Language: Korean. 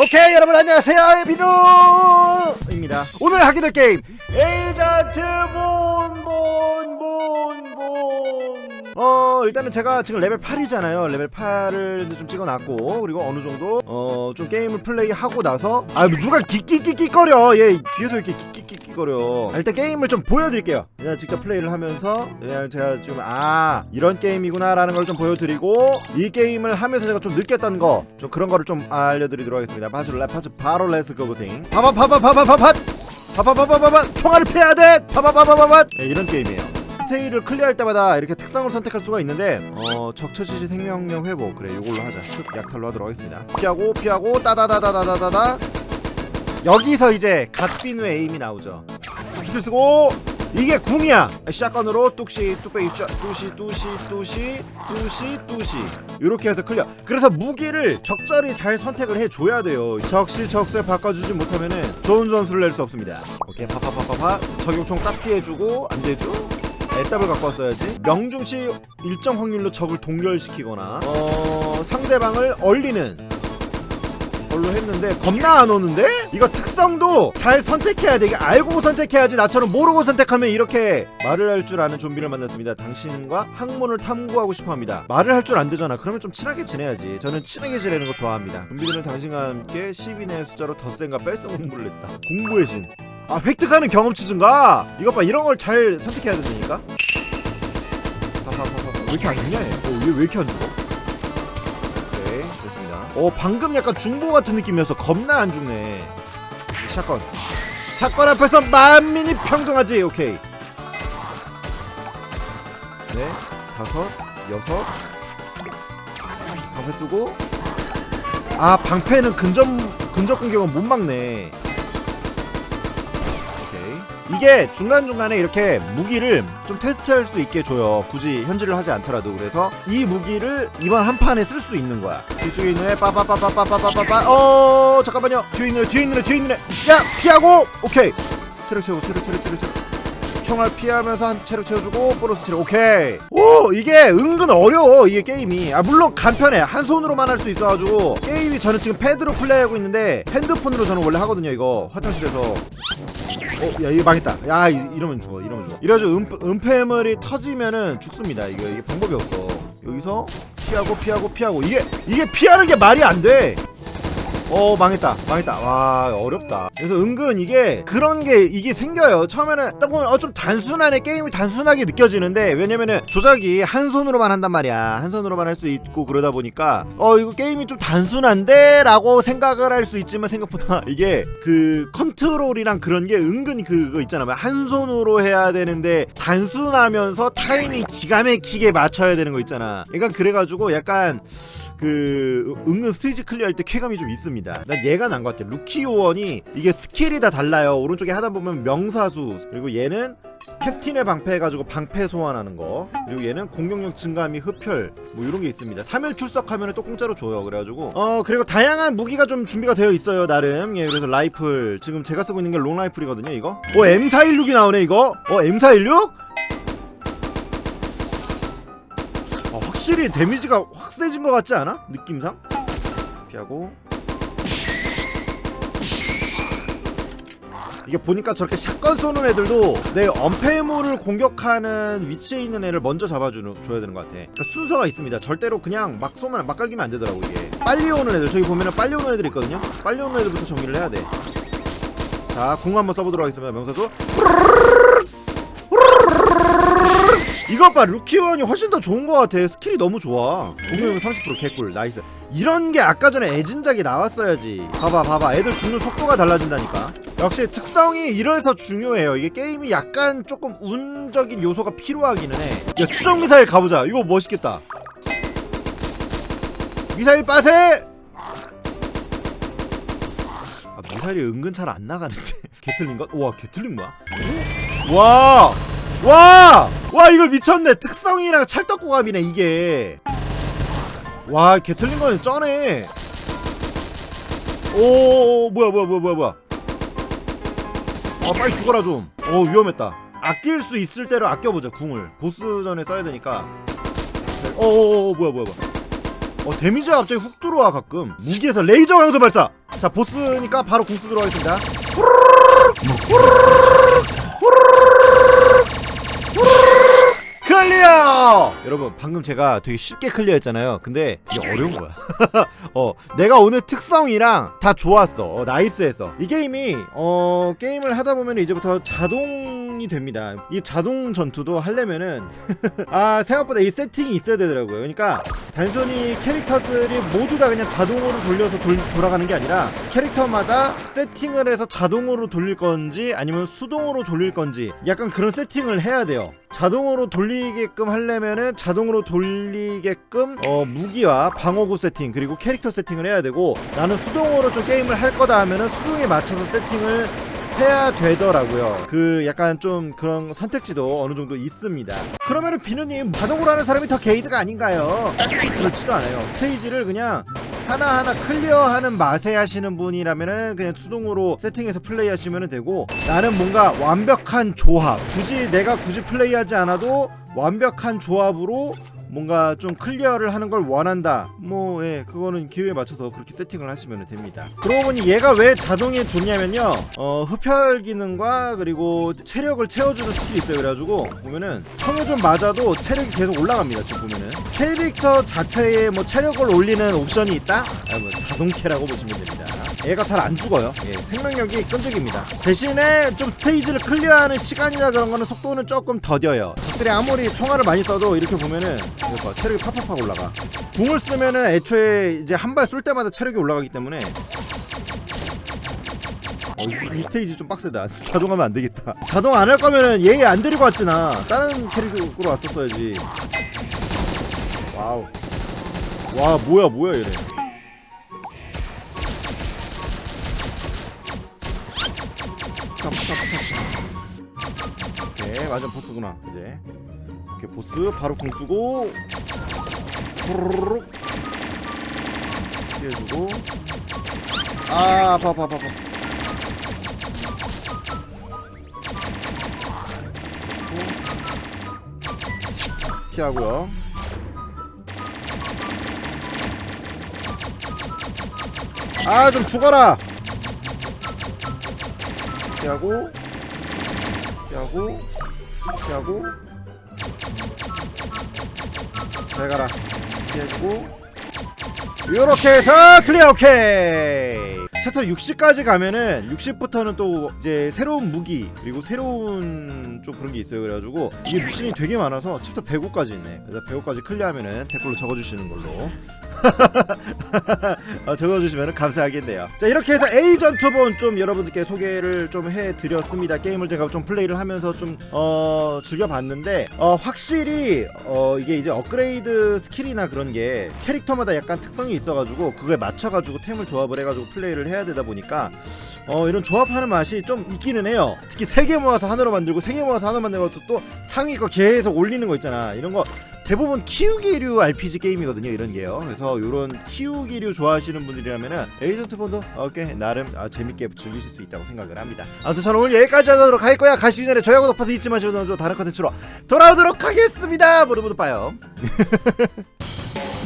오케이 여러분 안녕하세요. 비누입니다. 오늘 하게 될 게임 에이전트 본 어 일단은 제가 지금 레벨 8이잖아요. 레벨 8을 좀 찍어놨고 그리고 어느 정도 어 좀 게임을 플레이하고 나서 아 누가 끼끼끼끼거려. 얘 뒤에서 이렇게 끼끼끼끼거려. 아, 일단 게임을 좀 보여드릴게요. 그냥 직접 플레이를 하면서 그냥 제가 지금 아 이런 게임이구나 라는 걸 좀 보여드리고 이 게임을 하면서 제가 좀 느꼈다는 거좀 그런 거를 좀 알려드리도록 하겠습니다. 파주 랩 파주 바로 레스 그 거부싱 파바파바파바파팟 파바바바바바! 총알을 패야 돼! 파바바바바바! 네, 이런 게임이에요. 스테이를 클리어할 때마다 이렇게 특성을 선택할 수가 있는데 어 적처지시 생명력 회복. 그래 이걸로 하자. 슥 약탈로 하도록 하겠습니다. 피하고 피하고 따다다다다다다다. 여기서 이제 갓비누 에임이 나오죠. 스킬 쓰고 이게 궁이야. 샷건으로 뚝시 뚝배기 샷 뚜시 뚜시 뚜시 뚜시 뚜시. 이렇게 해서 클리어. 그래서 무기를 적절히 잘 선택을 해줘야 돼요. 적시적소에 바꿔주지 못하면은 좋은 전술을 낼수 없습니다. 오케이 파파파파파 적용총 싹 피해주고 안되죠 애답을 갖고 왔어야지. 명중시 일정 확률로 적을 동결시키거나 어 상대방을 얼리는 걸로 했는데 겁나 안 오는데? 이거 특성도 잘 선택해야 돼. 이게 알고 선택해야지 나처럼 모르고 선택하면 이렇게 말을 할 줄 아는 좀비를 만났습니다. 당신과 학문을 탐구하고 싶어합니다. 말을 할 줄 안 되잖아. 그러면 좀 친하게 지내야지. 저는 친하게 지내는 거 좋아합니다. 좀비들은 당신과 함께 10인의 숫자로 덧센과 뺄셈 공부를 했다. 공부의 신 아 획득하는 경험치 증가? 이것 봐 이런 걸 잘 선택해야 된다니까? 파파파파 왜 이렇게 안 죽냐 얘? 어, 얘왜 이렇게 안 죽어? 오케이 됐습니다. 어 방금 약간 중보 같은 느낌이어서 겁나 안 죽네. 샷건. 샷건 앞에서 만민이 평등하지 오케이. 네 다섯 여섯. 방패 쓰고. 아 방패는 근접 근접 공격은 못 막네 이 이게 중간중간에 이렇게 무기를 좀 테스트할 수 있게 줘요. 굳이 현질을 하지 않더라도. 그래서 이 무기를 이번 한 판에 쓸 수 있는 거야. 뒤쪽에 있는 애 빠빠빠빠빠빠빠빠 어 잠깐만요. 뒤에 있는 애 뒤에 있는 애 뒤에 있는 애야 피하고! 오케이. 체력 채우고 체력 체력 체력 체력 총알 피하면서 한 체력 채워주고 보너스 체력 오케이 오 이게 은근 어려워 이게 게임이 아 물론 간편해 한 손으로만 할 수 있어가지고 게임이 저는 지금 패드로 플레이하고 있는데 핸드폰으로 저는 원래 하거든요 이거 화장실에서 어, 야 이거 망했다. 야 이, 이러면 죽어. 이러면 죽어. 이래가지고 음, 은폐물이 터지면은 죽습니다. 이거 이게 방법이 없어. 여기서 피하고 피하고 피하고 이게 이게 피하는 게 말이 안 돼. 어 망했다. 망했다. 와 어렵다. 그래서 은근 이게 그런 게 이게 생겨요. 처음에는 딱 보면 어 좀 단순하네 게임이 단순하게 느껴지는데 왜냐면은 조작이 한 손으로만 한단 말이야. 한 손으로만 할 수 있고 그러다 보니까 어 이거 게임이 좀 단순한데? 라고 생각을 할 수 있지만 생각보다 이게 그 컨트롤이랑 그런 게 은근 그거 있잖아. 한 손으로 해야 되는데 단순하면서 타이밍 기가 막히게 맞춰야 되는 거 있잖아. 그러니까 그래가지고 약간 그 은근 스테이지 클리어할 때 쾌감이 좀 있습니다. 난 얘가 난 것 같아. 루키 요원이 이게 스킬이 다 달라요. 오른쪽에 하다 보면 명사수. 그리고 얘는 캡틴의 방패 해가지고 방패 소환하는 거. 그리고 얘는 공격력 및 흡혈. 뭐 이런 게 있습니다. 3일 출석하면 또 공짜로 줘요. 그래가지고. 어 그리고 다양한 무기가 좀 준비가 되어 있어요 나름. 예 그래서 라이플. 지금 제가 쓰고 있는 게 롱라이플이거든요 이거. 어 M416이 나오네 이거. 어 M416? 확실히 데미지가 확 세진 것 같지 않아? 느낌상? 피하고 이게 보니까 저렇게 샷건 쏘는 애들도 내 엄폐물을 공격하는 위치에 있는 애를 먼저 잡아주는 줘야 되는 것 같아. 그러니까 순서가 있습니다. 절대로 그냥 막 쏘면 막 갈기면 안 되더라고 이게. 빨리 오는 애들 저기 보면은 빨리 오는 애들 있거든요. 빨리 오는 애들부터 정리를 해야 돼. 자, 궁 한번 써보도록 하겠습니다. 명사수. 이것 봐 루키원이 훨씬 더 좋은 것 같아. 스킬이 너무 좋아. 공격력 30% 개꿀. 나이스. 이런 게 아까 전에 애진작이 나왔어야지. 봐봐 봐봐. 애들 죽는 속도가 달라진다니까. 역시 특성이 이래서 중요해요. 이게 게임이 약간 조금 운적인 요소가 필요하기는 해야 추적 미사일 가보자. 이거 멋있겠다. 미사일 빠세! 아 미사일이 은근 잘 안 나가는데. 개틀린 것? 우와 개틀린 뭐야? 와 와! 와 이거 미쳤네. 특성이랑 찰떡궁합이네 이게. 와 개틀린 거는 쩌네. 오 뭐야 뭐야 뭐야 뭐야 뭐야. 아 빨리 죽어라 좀어 위험했다. 아낄 수 있을 대로 아껴보자 궁을. 보스전에 써야 되니까. 어어어 뭐야 뭐야 뭐야. 어 데미지가 갑자기 훅 들어와 가끔. 무기에서 레이저 강소 발사! 자 보스니까 바로 궁수 들어가겠습니다 여러분 방금 제가 되게 쉽게 클리어했잖아요. 근데 이게 어려운 거야. 어 내가 오늘 특성이랑 다 좋았어. 어, 나이스해서. 이 게임이 어 게임을 하다 보면 이제부터 자동이 됩니다. 이 자동 전투도 하려면은 아 생각보다 이 세팅이 있어야 되더라고요. 그러니까 단순히 캐릭터들이 모두 다 그냥 자동으로 돌려서 돌, 돌아가는 게 아니라 캐릭터마다 세팅을 해서 자동으로 돌릴 건지 아니면 수동으로 돌릴 건지 약간 그런 세팅을 해야 돼요. 자동으로 돌리게끔 하려면은 자동으로 돌리게끔 어, 무기와 방어구 세팅 그리고 캐릭터 세팅을 해야 되고 나는 수동으로 좀 게임을 할 거다 하면은 수동에 맞춰서 세팅을 해야 되더라고요. 그 약간 좀 그런 선택지도 어느 정도 있습니다. 그러면은 비누님 자동으로 하는 사람이 더 게이드가 아닌가요? 그렇지도 않아요. 스테이지를 그냥 하나하나 클리어하는 맛에 하시는 분이라면은 그냥 수동으로 세팅해서 플레이하시면 되고 나는 뭔가 완벽한 조합 굳이 내가 굳이 플레이하지 않아도 완벽한 조합으로 뭔가 좀 클리어를 하는 걸 원한다. 뭐, 예, 그거는 기회에 맞춰서 그렇게 세팅을 하시면 됩니다. 그러고 보니 얘가 왜 자동에 좋냐면요, 어, 흡혈 기능과 그리고 체력을 채워주는 스킬이 있어요. 그래가지고, 보면은, 총에 좀 맞아도 체력이 계속 올라갑니다. 지금 보면은. 캐릭터 자체에 뭐 체력을 올리는 옵션이 있다? 아, 뭐, 자동캐라고 보시면 됩니다. 얘가 잘 안 죽어요. 예, 생명력이 끈적입니다. 대신에 좀 스테이지를 클리어하는 시간이나 그런 거는 속도는 조금 더뎌요. 적들이 아무리 총알을 많이 써도 이렇게 보면은 이거 봐, 체력이 팍팍팍 올라가. 궁을 쓰면은 애초에 이제 한 발 쏠 때마다 체력이 올라가기 때문에 어, 이, 이 스테이지 좀 빡세다. 자동하면 안 되겠다. 자동 안 할 거면은 얘 안 데리고 왔잖아. 다른 캐릭터로 왔었어야지. 와우. 와 뭐야 뭐야 얘네. 완전 보스구나 이제. 오케이 보스 바로 공 쓰고 호로록. 피해주고. 아 아파 아파 아파. 피하고요. 아 좀 죽어라! 피하고 피하고 피하고 잘 가라. 피해주고. 요렇게 해서 클리어 오케이. 챕터 60까지 가면은 60부터는 또 이제 새로운 무기 그리고 새로운 좀 그런 게 있어요. 그래가지고 이게 미션이 되게 많아서 챕터 105까지 있네. 그래서 105까지 클리어하면은 댓글로 적어주시는 걸로 어, 적어주시면 감사하겠네요. 자 이렇게 해서 에이전트본 좀 여러분들께 소개를 좀 해드렸습니다. 게임을 제가 좀 플레이를 하면서 좀 어, 즐겨봤는데 어, 확실히 어, 이게 이제 업그레이드 스킬이나 그런 게 캐릭터마다 약간 특성이 있어가지고 그거에 맞춰가지고 템을 조합을 해가지고 플레이를 해야 되다 보니까 어, 이런 조합하는 맛이 좀 있기는 해요. 특히 세 개 모아서 하나로 만들고 세 개 모아서 하나로 만들고 또 상위 거 계속 올리는 거 있잖아. 이런 거 대부분 키우기류 RPG 게임이거든요 이런 게요. 그래서 이런 키우기류 좋아하시는 분들이라면은 에이전트 본도 어깨 나름 아, 재밌게 즐기실 수 있다고 생각을 합니다. 아무튼 저는 오늘 여기까지 하도록 할 거야. 가시기 전에 저하고 높아서 잊지 마시고 다른 컨텐츠로 돌아오도록 하겠습니다. 모두 모두 봐요